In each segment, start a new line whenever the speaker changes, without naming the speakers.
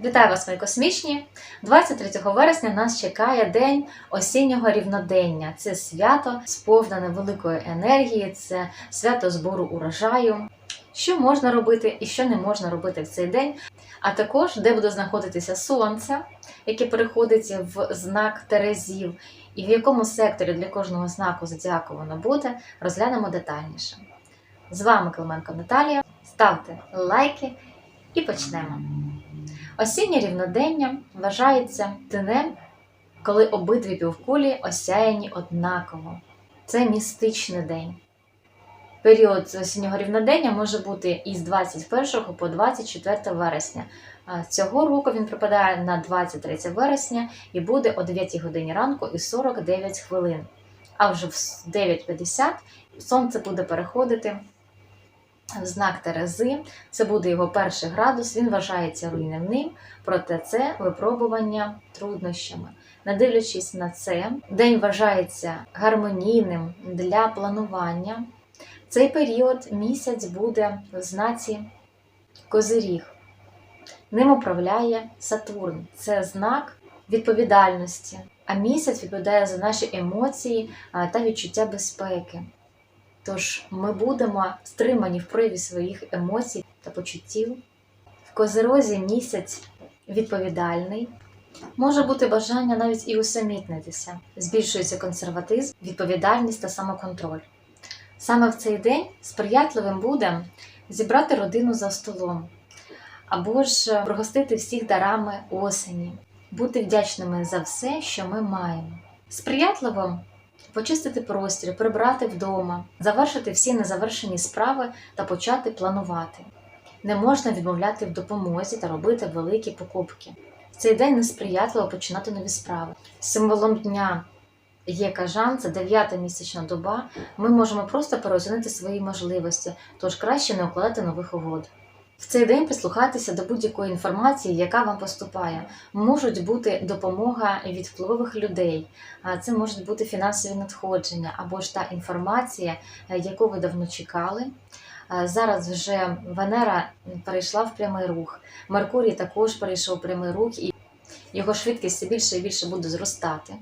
Вітаю вас, мої космічні! 23 вересня нас чекає день осіннього рівнодення. Це свято сповнене великої енергії, це свято збору урожаю. Що можна робити і що не можна робити в цей день, а також де буде знаходитися сонце, яке переходить в знак Терезів, і в якому секторі для кожного знаку зодіаку воно буде, розглянемо детальніше. З вами Клименко Наталія. Ставте лайки і почнемо. Осіннє рівнодення вважається днем, коли обидві півкулі осяяні однаково. Це містичний день. Період осіннього рівнодення може бути із 21 по 24 вересня. Цього року він припадає на 23 вересня і буде о 9 годині ранку і 49 хвилин. А вже в 9.50 сонце буде переходити знак Терези. Це буде його перший градус. Він вважається руйнівним, проте це випробування труднощами. Не дивлячись на це, день вважається гармонійним для планування. Цей період місяць буде в знаці Козиріг. Ним управляє Сатурн. Це знак відповідальності. А місяць відповідає за наші емоції та відчуття безпеки. Тож ми будемо стримані в прояві своїх емоцій та почуттів. В козерозі місяць відповідальний. Може бути бажання навіть і усамітнитися. Збільшується консерватизм, відповідальність та самоконтроль. Саме в цей день сприятливим буде зібрати родину за столом, або ж пригостити всіх дарами осені, бути вдячними за все, що ми маємо. Сприятливим почистити простір, прибрати вдома, завершити всі незавершені справи та почати планувати. Не можна відмовляти в допомозі та робити великі покупки. Цей день несприятливо починати нові справи. Символом дня є кажан, це дев'ята місячна доба. Ми можемо просто переоцінити свої можливості, тож краще не укладати нових угод. В цей день прислухайтеся до будь-якої інформації, яка вам поступає. Можуть бути допомога від впливових людей, це можуть бути фінансові надходження або ж та інформація, е, яку ви давно чекали. Е, Зараз вже Венера перейшла в прямий рух. Меркурій також перейшов в прямий рух, і його швидкість все більше і більше буде зростати.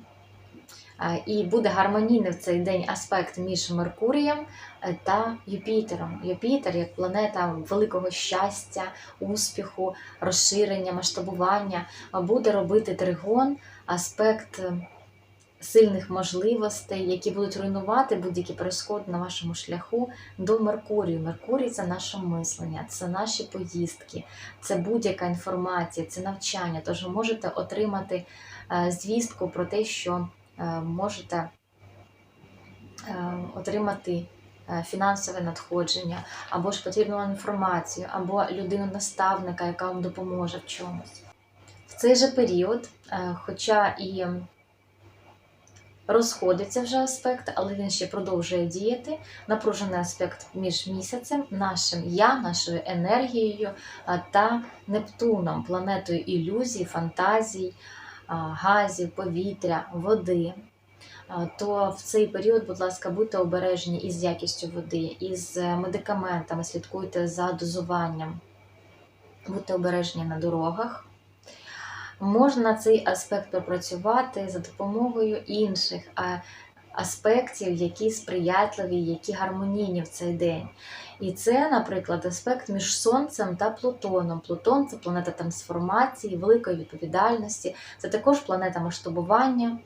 Е, І буде гармонійний в цей день аспект між Меркурієм е, та Юпітером. Юпітер як планета великого щастя, успіху, розширення, масштабування, е, буде робити тригон, аспект сильних можливостей, які будуть руйнувати будь-які перешкоди на вашому шляху до Меркурію. Меркурій це наше мислення, це наші поїздки, це будь-яка інформація, це навчання. Тож ви можете отримати звістку про те, що можете е, отримати е, фінансове надходження, або ж потрібну інформацію, або людину-наставника, яка вам допоможе в чомусь. В цей же період, е, хоча і розходиться вже аспект, але він ще продовжує діяти. Напружений аспект між місяцем, нашим я, нашою енергією та Нептуном, планетою ілюзій, фантазій, газів, повітря, води. То в цей період, будь ласка, будьте обережні із якістю води, із е, медикаментами, слідкуйте за дозуванням, будьте обережні на дорогах. Можна цей аспект пропрацювати за допомогою інших аспектів, які сприятливі, які гармонійні в цей день. І це, наприклад, аспект між Сонцем та Плутоном. Плутон це планета трансформації, великої відповідальності, це також планета масштабування.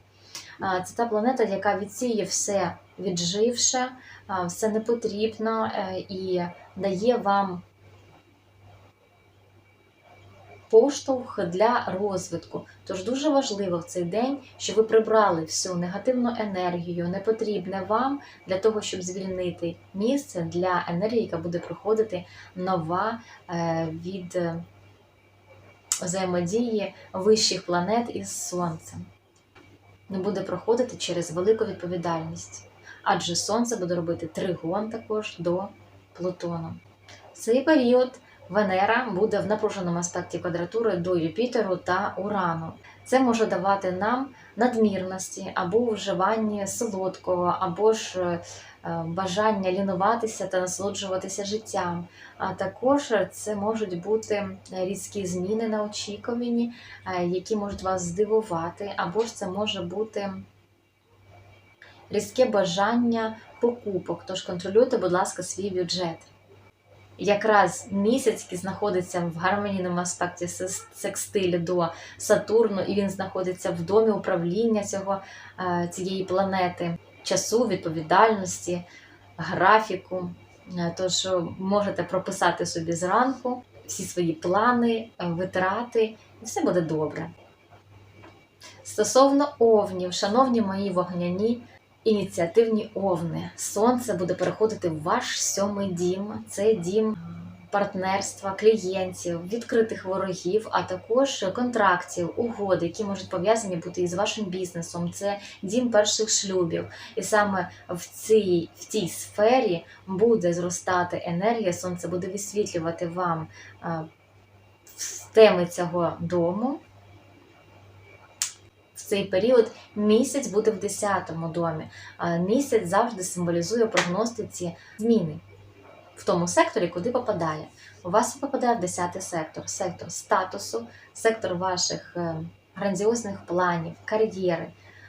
Це та планета, яка відсіє все відживше, все непотрібно е, і дає вам поштовх для розвитку. Тож дуже важливо в цей день, щоб ви прибрали всю негативну енергію, непотрібне вам для того, щоб звільнити місце для енергії, яка буде приходити нова е, від е, взаємодії вищих планет із Сонцем. Не буде проходити через велику відповідальність, адже Сонце буде робити тригон також до Плутону. Цей період Венера буде в напруженому аспекті квадратури до Юпітеру та Урану. Це може давати нам надмірності або вживання солодкого, або ж е, бажання лінуватися та насолоджуватися життям. А також це можуть бути різкі зміни на очікуванні, е, які можуть вас здивувати, або ж це може бути різке бажання покупок. Тож контролюйте, будь ласка, свій бюджет. Якраз місяць, який знаходиться в гармонійному аспекті секстилі до Сатурну, і він знаходиться в домі управління цього, е, цієї планети, часу, відповідальності, графіку. Е, Тож е, можете прописати собі зранку всі свої плани, витрати, і все буде добре. Стосовно овнів, шановні мої вогняні ініціативні овни, сонце буде переходити в ваш сьомий дім. Це дім партнерства, клієнтів, відкритих ворогів, а також контрактів, угод, які можуть пов'язані бути із вашим бізнесом. Це дім перших шлюбів. І саме в цій, в цій сфері буде зростати енергія, сонце буде висвітлювати вам е, теми цього дому. Цей період місяць буде в 10-му домі. Місяць завжди символізує прогностиці зміни в тому секторі, куди попадає. У вас попадає в 10-й сектор, сектор статусу, сектор ваших е, грандіозних планів, кар'єри,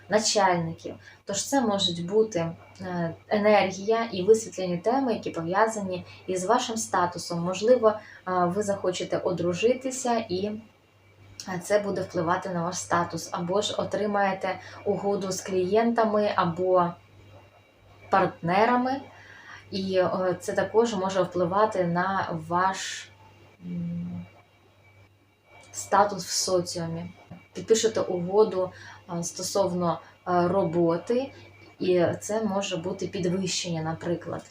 начальників. Тож це можуть бути е, енергія і висвітлені теми, які пов'язані із вашим статусом. Можливо, е, ви захочете одружитися і це буде впливати на ваш статус, або ж отримаєте угоду з клієнтами або партнерами, і е, це також може впливати на ваш статус в соціумі. Підпишете угоду е, стосовно е, роботи, і це може бути підвищення, наприклад.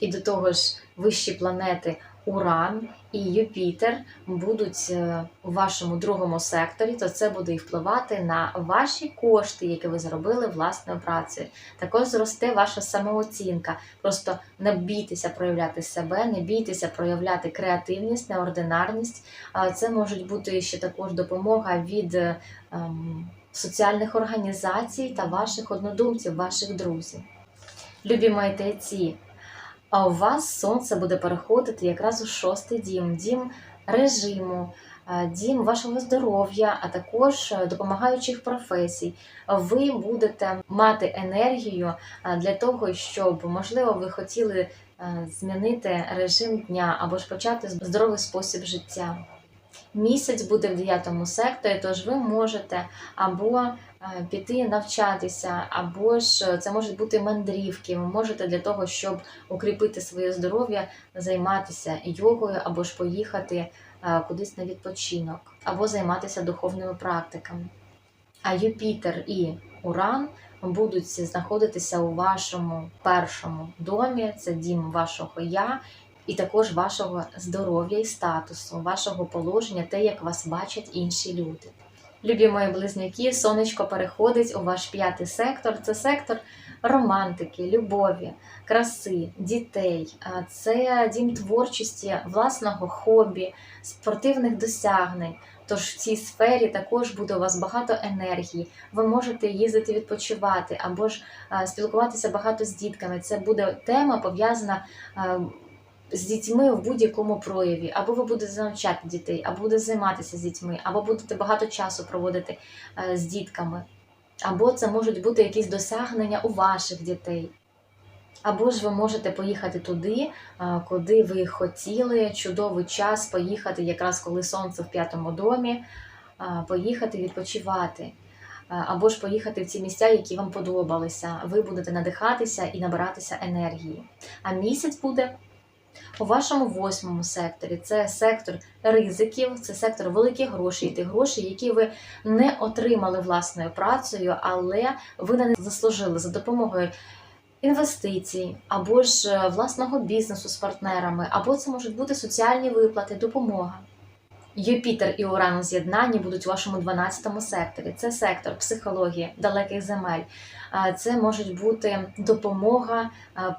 І до того ж, вищі планети Уран і Юпітер будуть е, у вашому другому секторі, то це буде і впливати на ваші кошти, які ви заробили власною працею. Також зросте ваша самооцінка. Просто не бійтеся проявляти себе, не бійтеся проявляти креативність, неординарність. Це можуть бути ще також допомога від е, ем, соціальних організацій та ваших однодумців, ваших друзів. Любі мої тайці, а у вас сонце буде переходити якраз у шостий дім, дім режиму, е, дім вашого здоров'я, а також е, допомагаючих професій. Ви будете мати енергію е, для того, щоб, можливо, ви хотіли змінити режим дня або ж почати здоровий спосіб життя. Місяць буде в 9 секторі, тож ви можете або е, піти навчатися, або ж це можуть бути мандрівки. Ви можете для того, щоб укріпити своє здоров'я, займатися йогою, або ж поїхати е, кудись на відпочинок, або займатися духовними практиками. А Юпітер і Уран будуть знаходитися у вашому першому домі, це дім вашого я, і також вашого здоров'я і статусу, вашого положення, те, як вас бачать інші люди. Любі мої близнюки, сонечко переходить у ваш п'ятий сектор. Це сектор романтики, любові, краси, дітей. Це дім творчості, власного хобі, спортивних досягнень. Тож в цій сфері також буде у вас багато енергії. Ви можете їздити відпочивати або ж спілкуватися багато з дітками. Це буде тема пов'язана. З дітьми в будь-якому прояві, або ви будете навчати дітей, або будете займатися з дітьми, або будете багато часу проводити е, з дітками, або це можуть бути якісь досягнення у ваших дітей. Або ж ви можете поїхати туди, е, куди ви хотіли, чудовий час поїхати, якраз коли сонце в п'ятому домі, е, поїхати відпочивати. Або ж поїхати в ці місця, які вам подобалися. Ви будете надихатися і набиратися енергії. А місяць буде у вашому восьмому секторі це сектор ризиків, це сектор великих грошей, тих грошей, які ви не отримали власною працею, але ви на них заслужили за допомогою інвестицій, або ж е, власного бізнесу з партнерами, або це можуть бути соціальні виплати, допомога. Юпітер і Уран у з'єднанні будуть у вашому 12 секторі. Це сектор психології, далеких земель. Це можуть бути допомога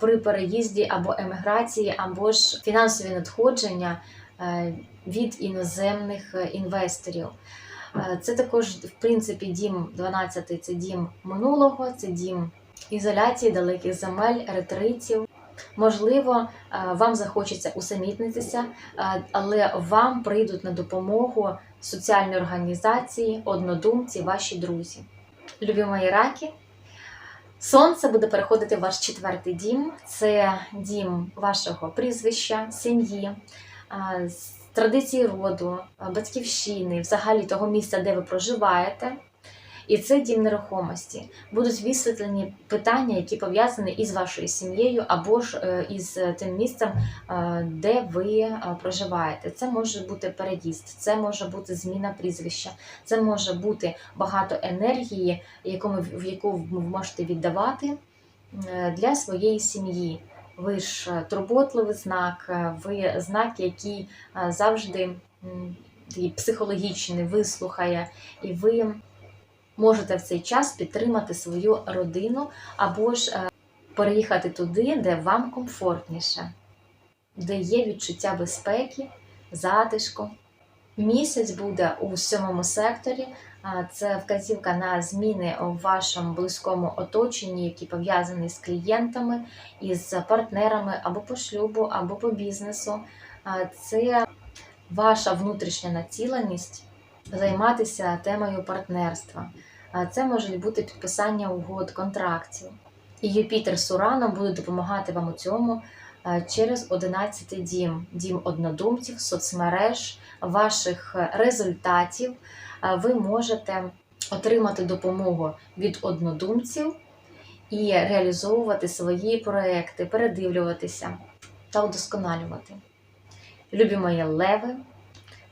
при переїзді або еміграції, або ж фінансові надходження від іноземних е, інвесторів. Це також, в принципі, дім 12 це дім минулого, це дім ізоляції, далеких земель, ретритів. Можливо, е, вам захочеться усамітнитися, е, але вам прийдуть на допомогу соціальні організації, однодумці, ваші друзі. Любі мої раки, сонце буде переходити в ваш четвертий дім. Це дім вашого прізвища, сім'ї, е, традиції роду, батьківщини, взагалі того місця, де ви проживаєте. І це дім нерухомості. Будуть висвітлені питання, які пов'язані із вашою сім'єю або ж е, із тим місцем, е, де ви е, проживаєте. Це може бути переїзд, це може бути зміна прізвища, це може бути багато енергії, в яку ви можете віддавати е, для своєї сім'ї. Ви ж е, турботливий знак, е, ви знак, який е, завжди психологічний, вислухає, і ви можете в цей час підтримати свою родину або ж е, переїхати туди, де вам комфортніше, де є відчуття безпеки, затишку. Місяць буде у сьомому секторі. Це вказівка на зміни у вашому близькому оточенні, які пов'язані з клієнтами, із партнерами або по шлюбу, або по бізнесу. Це ваша внутрішня націленість займатися темою партнерства. Це можуть бути підписання угод, контрактів. І Юпітер з Ураном будуть допомагати вам у цьому через 11 дім, дім однодумців, соцмереж, ваших результатів. Ви можете отримати допомогу від однодумців і реалізовувати свої проекти, передивлюватися та удосконалювати. Любі мої леви,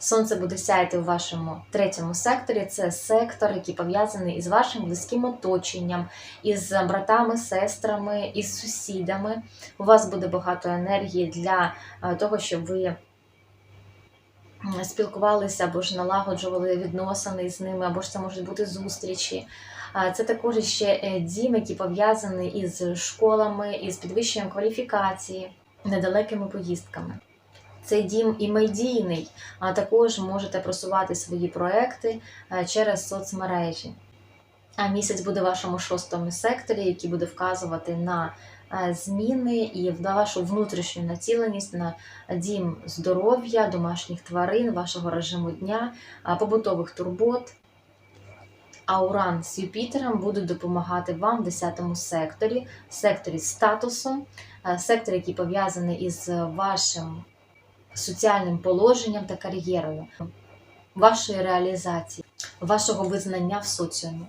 Сонце буде сяяти у вашому третьому секторі. Це сектор, який пов'язаний із вашим близьким оточенням, із братами, сестрами, із сусідами. У вас буде багато енергії для е, того, щоб ви спілкувалися або ж налагоджували відносини з ними, або ж це можуть бути зустрічі. Це також ще е, дім, який пов'язаний із школами, із підвищенням кваліфікації, недалекими поїздками. Цей дім і медійний, а також можете просувати свої проекти е, через соцмережі. А місяць буде в вашому шостому секторі, який буде вказувати на е, зміни і на вашу внутрішню націленість на дім здоров'я, домашніх тварин, вашого режиму дня, побутових турбот. А Уран з Юпітером будуть допомагати вам в 10 секторі, секторі статусу, е, секторі, який пов'язаний із вашим соціальним положенням та кар'єрою, вашої реалізації, вашого визнання в соціумі.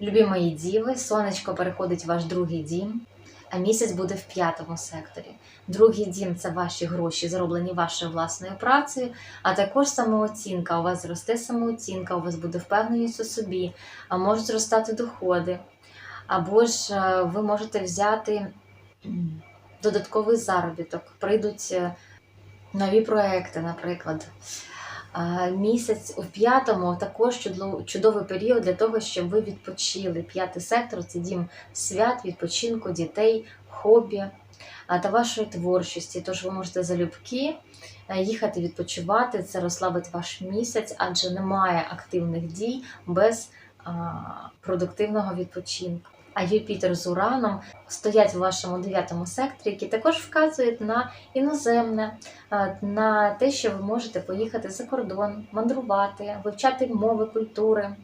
Любі мої діви, сонечко переходить в ваш другий дім, а місяць буде в п'ятому секторі. Другий дім це ваші гроші, зароблені вашою власною працею, а також самооцінка. У вас зросте самооцінка, у вас буде впевненість у собі, а можуть зростати доходи. Або ж е, ви можете взяти додатковий заробіток, прийдуть е, нові проекти, наприклад. Місяць у п'ятому також чудовий період для того, щоб ви відпочили. П'ятий сектор це дім свят, відпочинку, дітей, хобі та вашої творчості. Тож ви можете залюбки е, їхати відпочивати, це розслабить ваш місяць, адже немає активних дій без продуктивного відпочинку. А Юпітер з Ураном стоять в вашому дев'ятому секторі, які також вказують на іноземне, е, на те, що ви можете поїхати за кордон, мандрувати, вивчати мови, культури,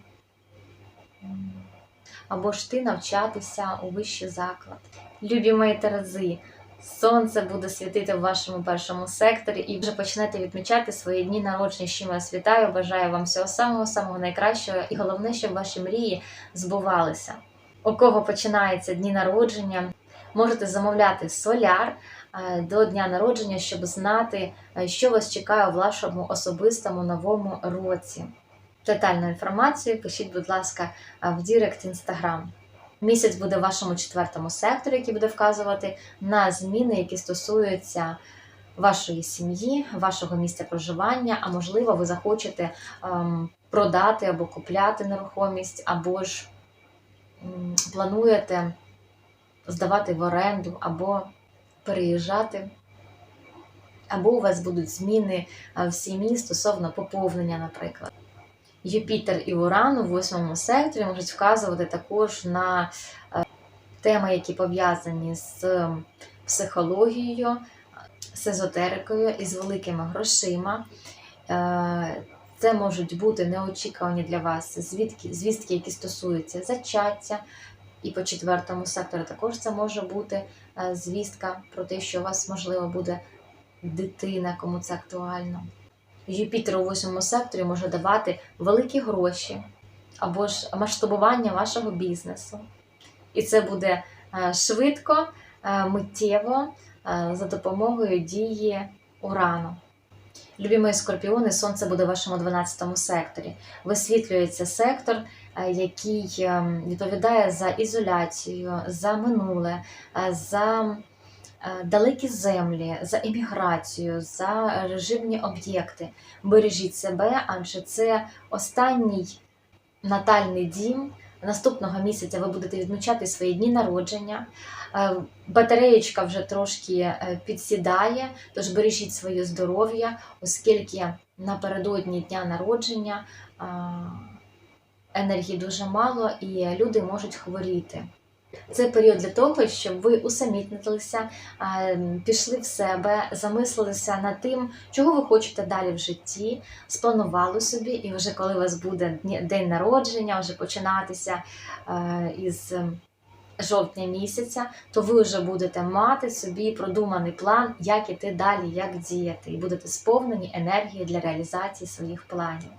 або ж ти навчатися у вищий заклад. Любі мої Терези, сонце буде світити в вашому першому секторі, і вже почнете відмічати свої дні народження, чим я вас вітаю. Бажаю вам всього самого самого найкращого, і головне, щоб ваші мрії збувалися. У кого починаються дні народження, можете замовляти соляр е, до дня народження, щоб знати, е, що вас чекає у вашому особистому новому році. Детальну інформацію пишіть, будь ласка, е, в Дірект Інстаграм. Місяць буде в вашому четвертому секторі, який буде вказувати на зміни, які стосуються вашої сім'ї, вашого місця проживання, а можливо, ви захочете ем, продати або купляти нерухомість, або ж плануєте здавати в оренду або переїжджати. або у вас будуть зміни в сім'ї стосовно поповнення, наприклад. Юпітер і Уран у восьмому секторі можуть вказувати також на е, теми, які пов'язані з психологією, з езотерикою і з великими грошима. Це можуть бути неочікувані для вас звідки, звістки, які стосуються зачаття. І по четвертому сектору також це може бути е, звістка про те, що у вас, можливо, буде дитина, кому це актуально. Юпітер у восьмому секторі може давати великі гроші або ж масштабування вашого бізнесу. І це буде е, швидко, е, миттєво за допомогою дії урану. Любі скорпіони, сонце буде в вашому 12 секторі. Висвітлюється сектор, е, який е, відповідає за ізоляцію, за минуле, е, за е, далекі землі, за імміграцію, за режимні об'єкти. Бережіть себе, адже це останній натальний дім. Наступного місяця ви будете відмічати свої дні народження. Е, Батареєчка вже трошки е, підсідає, тож бережіть своє здоров'я, оскільки напередодні дня народження е, енергії дуже мало і люди можуть хворіти. Це період для того, щоб ви усамітнилися, пішли в себе, замислилися над тим, чого ви хочете далі в житті, спланували собі, і вже коли у вас буде день народження, вже починатися із жовтня місяця, то ви вже будете мати собі продуманий план, як іти далі, як діяти, і будете сповнені енергії для реалізації своїх планів.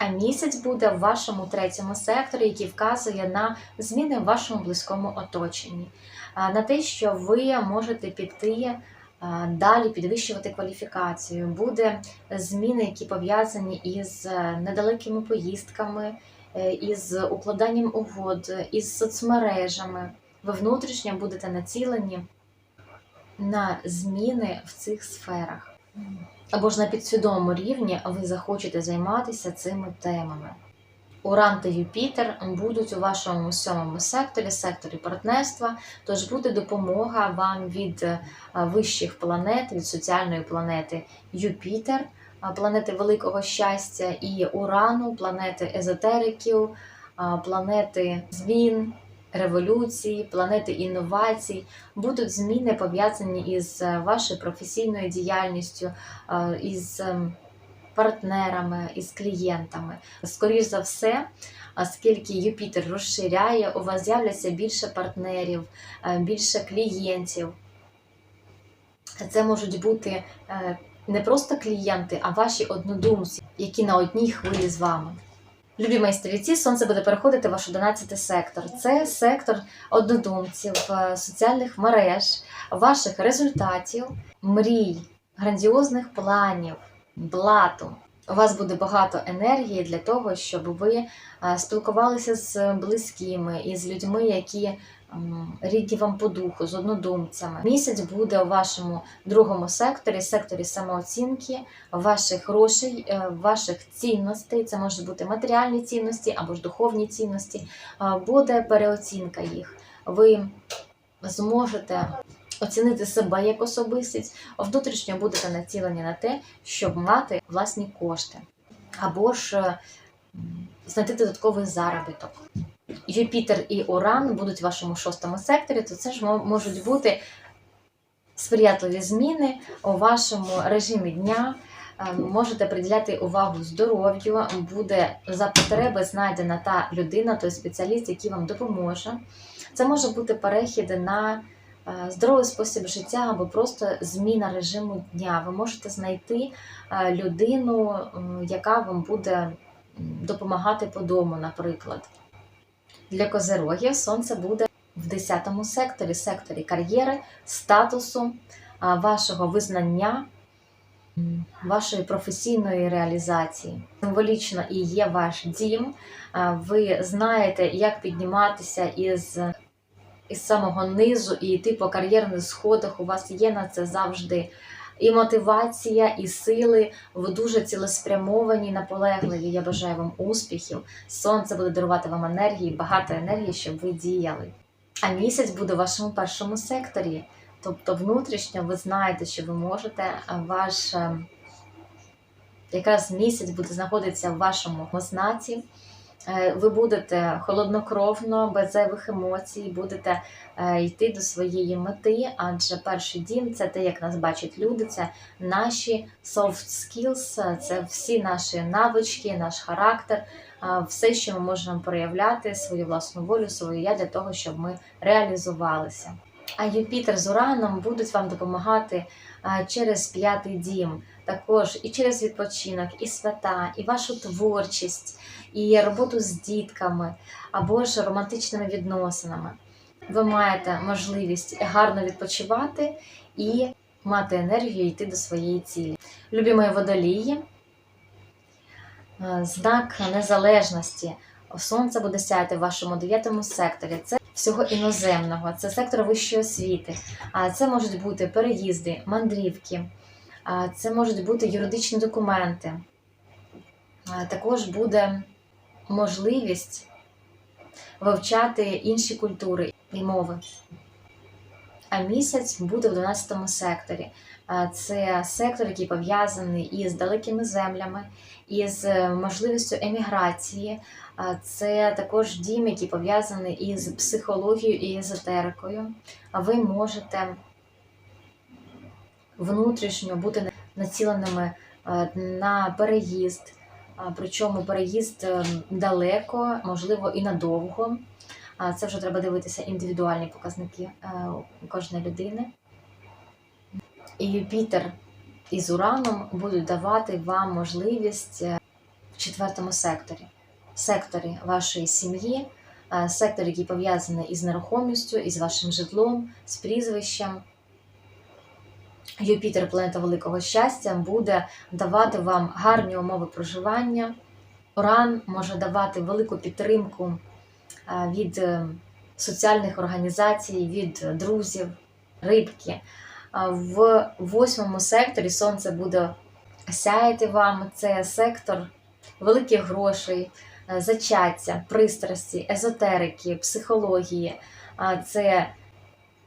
А місяць буде в вашому третьому секторі, який вказує на зміни в вашому близькому оточенні, на те, що ви можете піти далі, підвищувати кваліфікацію. Буде зміни, які пов'язані із е, недалекими поїздками, е, із укладанням угод, із соцмережами. Ви внутрішньо будете націлені на зміни в цих сферах або ж на підсвідомому рівні ви захочете займатися цими темами. Уран та Юпітер будуть у вашому сьомому секторі, секторі партнерства, тож буде допомога вам від е, вищих планет, від соціальної планети Юпітер, планети великого щастя, і Урану, планети езотериків, планети змін, революцій, планети інновацій. Будуть зміни пов'язані із е, вашою професійною діяльністю, е, із ем, партнерами, із клієнтами. Скоріш за все, оскільки Юпітер розширяє, у вас з'являться більше партнерів, е, більше клієнтів. Це можуть бути не просто клієнти, а ваші однодумці, які на одній хвилі з вами. Любі мої стрільці, сонце буде переходити в ваш 11 сектор. Це сектор однодумців, е, соціальних мереж, ваших результатів, мрій, грандіозних планів, блату. У вас буде багато енергії для того, щоб ви е, спілкувалися з близькими і з людьми, які рідні вам по духу, з однодумцями. Місяць буде у вашому другому секторі, секторі самооцінки, ваших грошей, е, ваших цінностей. Це можуть бути матеріальні цінності або ж духовні цінності. Е, Буде переоцінка їх. Ви зможете оцінити себе як особистість, внутрішньо будете націлені на те, щоб мати власні кошти, або ж знайти додатковий заробіток. Юпітер і Уран будуть в вашому шостому секторі, то це ж можуть бути сприятливі зміни у вашому режимі дня. Е, Можете приділяти увагу здоров'ю, буде за потреби знайдена та людина, той спеціаліст, який вам допоможе. Це може бути перехід на е, здоровий спосіб життя або просто зміна режиму дня. Ви можете знайти е, людину, яка вам буде допомагати по дому, наприклад. Для козерогів сонце буде в 10 секторі, секторі кар'єри, статусу, вашого визнання, вашої професійної реалізації. Символічно і є ваш дім. Ви знаєте, як підніматися із, із самого низу і йти по кар'єрних сходах. У вас є на це завжди і мотивація, і сили. Ви дуже цілеспрямовані, наполегливі. Я бажаю вам успіхів. Сонце буде дарувати вам енергії, багато енергії, щоб ви діяли. А місяць буде в вашому першому секторі. Тобто внутрішньо ви знаєте, що ви можете, ваш е, якраз місяць буде знаходитися в вашому знаці. Е, Ви будете холоднокровно, без зайвих емоцій, будете е, йти до своєї мети, адже перший дім це те, як нас бачать люди, це наші soft skills, це всі наші навички, наш характер, все, що ми можемо проявляти, свою власну волю, свою я для того, щоб ми реалізувалися. А Юпітер з Ураном будуть вам допомагати через п'ятий дім, також і через відпочинок, і свята, і вашу творчість, і роботу з дітками або ж романтичними відносинами. Ви маєте можливість гарно відпочивати і мати енергію йти до своєї цілі. Любі мої водолії, знак незалежності. Сонце буде сяяти в вашому дев'ятому секторі. Це всього іноземного, це сектор вищої освіти. Це можуть бути переїзди, мандрівки, це можуть бути юридичні документи. Також буде можливість вивчати інші культури і мови. А місяць буде в 12 секторі. Це сектор, який пов'язаний із далекими землями, із е, можливістю еміграції. Це також дім, який пов'язаний із психологією і езотерикою. А ви можете внутрішньо бути націленими е, на переїзд, причому переїзд е, далеко, можливо, і надовго. Це вже треба дивитися індивідуальні показники е, кожної людини. І Юпітер із Ураном будуть давати вам можливість в четвертому секторі, секторі вашої сім'ї, е, сектор, який пов'язаний із нерухомістю, із вашим житлом, з прізвищем. Юпітер, планета великого щастя, буде давати вам гарні умови проживання. Уран може давати велику підтримку е, від е, соціальних організацій, від друзів, рибки. В восьмому секторі сонце буде сяяти вам. Це сектор великих грошей, зачаття, пристрасті, езотерики, психології. Це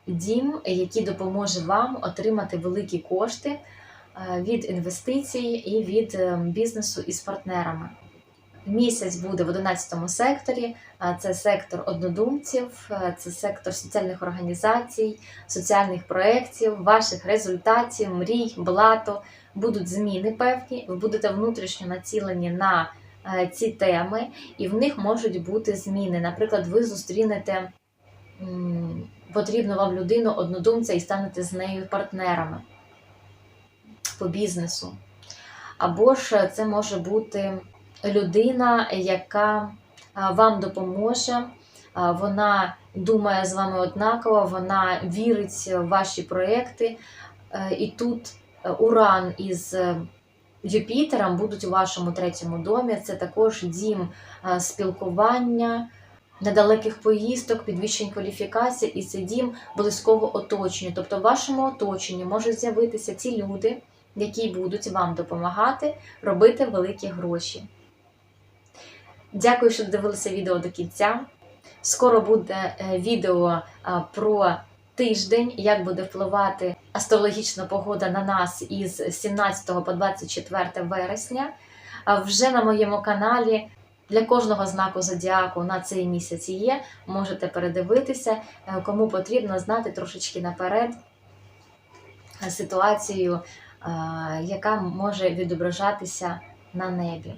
дім, який допоможе вам отримати великі кошти е, від інвестицій і від е, бізнесу із партнерами. Місяць буде в 11 секторі. Це сектор однодумців, е, це сектор соціальних організацій, соціальних проєктів, ваших результатів, мрій, блату. Будуть зміни певні. Ви будете внутрішньо націлені на е, ці теми, і в них можуть бути зміни. Наприклад, ви зустрінете потрібну вам людину, однодумця, і станете з нею партнерами по бізнесу. Або ж це може бути людина, яка вам допоможе. Вона думає з вами однаково, вона вірить в ваші проекти. Е, І тут е, Уран із е, Юпітером будуть у вашому третьому домі. Це також дім е, спілкування, недалеких поїздок, підвищень кваліфікацій, і це дім близького оточення. Тобто в вашому оточенні можуть з'явитися ті люди, які будуть вам допомагати робити великі гроші. Дякую, що дивилися відео до кінця. Скоро буде е, відео про тиждень, як буде впливати астрологічна погода на нас із 17 по 24 вересня. Вже на моєму каналі для кожного знаку зодіаку на цей місяць є. Можете передивитися, Е, кому потрібно знати трошечки наперед ситуацію, е, яка може відображатися на небі.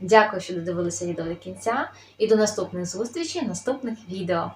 Дякую, що додивилися відео до кінця, і до наступних зустрічей наступних відео.